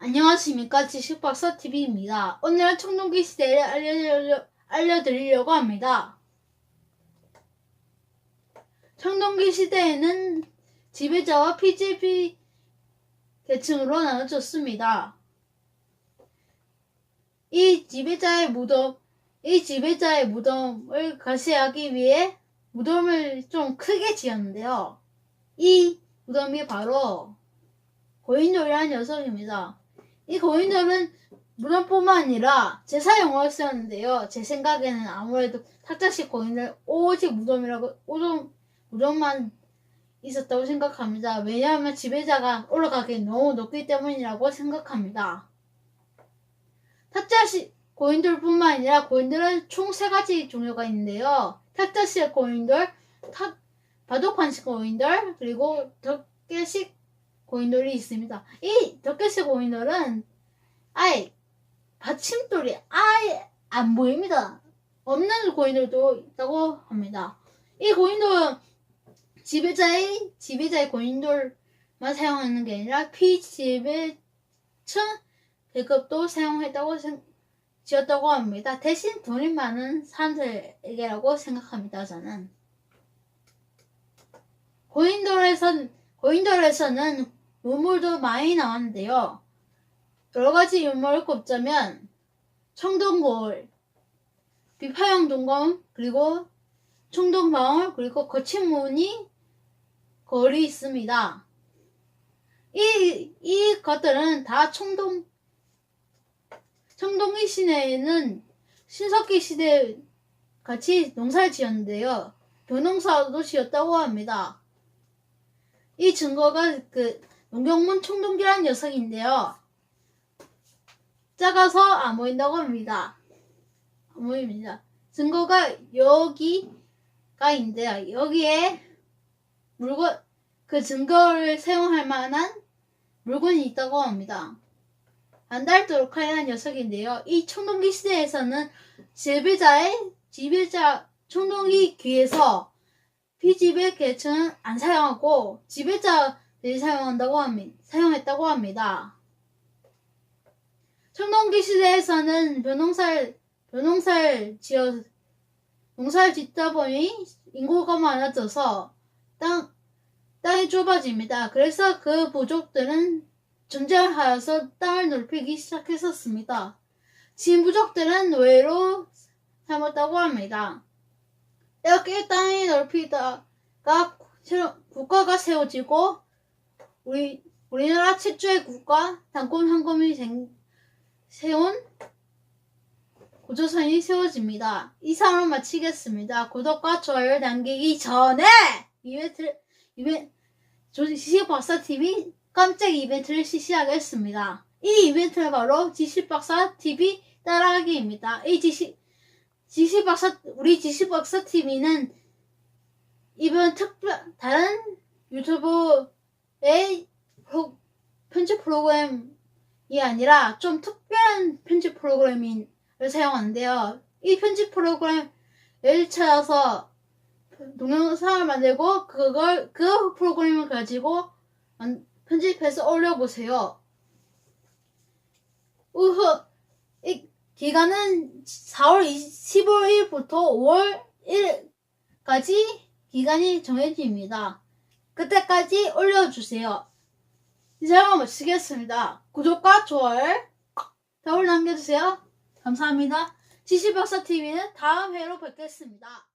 안녕하십니까 지식박사TV입니다. 오늘은 청동기 시대를 알려드리려, 알려드리려고 합니다. 청동기 시대에는 지배자와 PGP 계층으로 나눠졌습니다. 이 지배자의 무덤, 이 지배자의 무덤을 가시하기 위해 무덤을 좀 크게 지었는데요. 이 무덤이 바로 고인돌이라는 녀석입니다. 이 고인돌은 무덤뿐만 아니라 제사용을 쓰였는데요. 제 생각에는 아무래도 탁자식 고인돌 오직 무덤이라고 무덤 무덤만 있었다고 생각합니다. 왜냐하면 지배자가 올라가기 너무 높기 때문이라고 생각합니다. 탁자식 고인돌뿐만 아니라 고인돌은 총 세 가지 종류가 있는데요. 탁자식 고인돌, 탁 바둑판식 고인돌, 그리고 덕계식 고인돌이 있습니다. 이 덕계식 고인돌은 아예 받침돌이 아예 안 보입니다. 없는 고인돌도 있다고 합니다. 이 고인돌은 지배자의 지배자의 고인돌만 사용하는 게 아니라 피지배층 계급도 사용했다고 생, 지었다고 합니다. 대신 돈이 많은 사람들에게라고 생각합니다. 저는 고인돌에선 고인돌에서는 유물도 많이 나왔는데요. 여러 가지 유물을 꼽자면 청동골, 비파형 동검, 그리고 청동방울, 그리고 거친 무늬 거리 있습니다. 이, 이 것들은 다 청동, 청동기 시내에는 신석기 시대 같이 농사를 지었는데요. 벼농사도 지었다고 합니다. 이 증거가 그 농경문 청동기라는 녀석인데요. 작아서 안 보인다고 합니다. 안 보입니다. 증거가 여기가 있는데요. 여기에 물건 그 증거를 사용할 만한 물건이 있다고 합니다. 안달도록하이라는 녀석인데요. 이 청동기 시대에서는 지배자의 지배자 청동기 귀에서 피지배 계층은 안 사용하고 지배자 들이 사용한다고 합니다. 사용했다고 합니다. 청동기 시대에서는 벼농사를 벼농사를 지어 농사를 짓다 보니 인구가 많아져서 땅 땅이 좁아집니다. 그래서 그 부족들은 전쟁하여서 땅을 넓히기 시작했었습니다. 진부족들은 외로 삼았다고 합니다. 이렇게 땅이 넓히다가 국가가 세워지고 우리 우리나라 최초의 국가 단권 황금이 생, 세운 고조선이 세워집니다. 이상으로 마치겠습니다. 구독과 좋아요 남기기 전에 이벤트 이벤트 지식박사 TV 깜짝 이벤트를 실시하겠습니다. 이 이벤트는 바로 지식박사 TV 따라하기입니다. 이 지식 지식박사 우리 지식박사 TV는 이번 특별 다른 유튜브의 프로, 편집 프로그램이 아니라 좀 특별한 편집 프로그램을 사용하는데요. 이 편집 프로그램을 찾아서 동영상을 만들고 그걸 그 프로그램을 가지고 편집해서 올려보세요. 우후 이 기간은 4월 15일부터 5월 1일까지 기간이 정해집니다. 그때까지 올려주세요. 이상으로 마치겠습니다. 구독과 좋아요, 댓글 남겨주세요. 감사합니다. 지시박사TV는 다음 회로 뵙겠습니다.